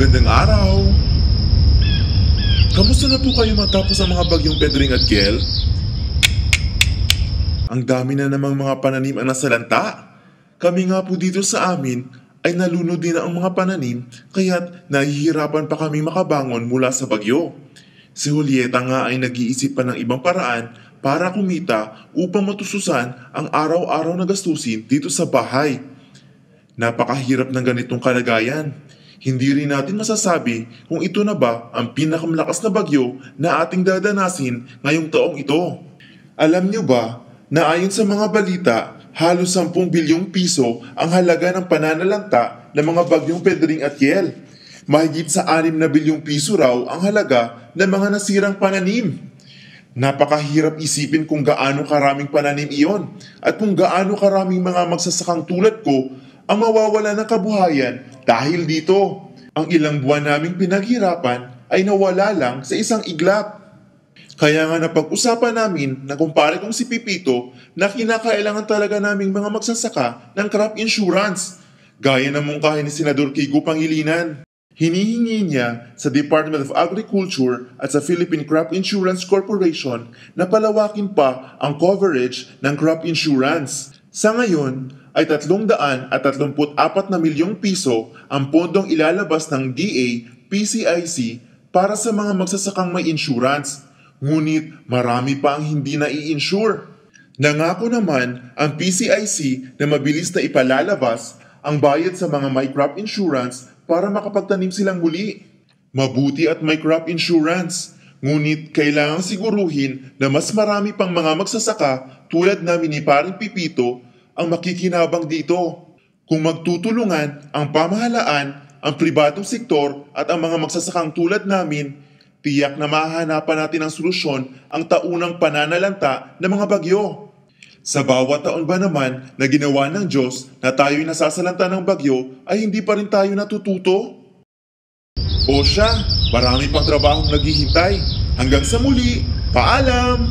araw! Kamusta na po kayo matapos ang mga bagyong Pedring at Gel? Ang dami na namang mga pananim ang nasalanta. Kami nga po dito sa amin ay nalunod din ang mga pananim kaya't nahihirapan pa kami makabangon mula sa bagyo. Si Julieta nga ay nag-iisip pa ng ibang paraan para kumita upang matususan ang araw-araw na gastusin dito sa bahay. Napakahirap ng ganitong kalagayan. Hindi rin natin masasabi kung ito na ba ang pinakamalakas na bagyo na ating dadanasin ngayong taong ito. Alam niyo ba na ayon sa mga balita, halos 10 bilyong piso ang halaga ng pananalanta ng mga bagyong Pedring at Kiel. Mahigit sa 6 na bilyong piso raw ang halaga ng mga nasirang pananim. Napakahirap isipin kung gaano karaming pananim iyon at kung gaano karaming mga magsasakang tulad ko ang mawawala ng kabuhayan dahil dito. Ang ilang buwan naming pinaghirapan ay nawala lang sa isang iglap. Kaya nga napag-usapan namin na kumpare kong si Pipito na kinakailangan talaga naming mga magsasaka ng crop insurance. Gaya ng mungkahin ni Senador Kigo Pangilinan. Hinihingi niya sa Department of Agriculture at sa Philippine Crop Insurance Corporation na palawakin pa ang coverage ng crop insurance. Sa ngayon ay 334 na milyong piso ang pondong ilalabas ng DA PCIC para sa mga magsasakang may insurance. Ngunit marami pa ang hindi na i-insure. Nangako naman ang PCIC na mabilis na ipalalabas ang bayad sa mga may crop insurance para makapagtanim silang muli. Mabuti at may crop insurance. Ngunit kailangang siguruhin na mas marami pang mga magsasaka tulad namin ni Paring Pipito ang makikinabang dito. Kung magtutulungan ang pamahalaan, ang pribadong sektor at ang mga magsasakang tulad namin, tiyak na mahahanapan natin ang solusyon ang taunang pananalanta ng mga bagyo. Sa bawat taon ba naman na ginawa ng Diyos na tayo'y nasasalanta ng bagyo ay hindi pa rin tayo natututo? O siya, marami pang trabahong naghihintay. Hanggang sa muli, paalam!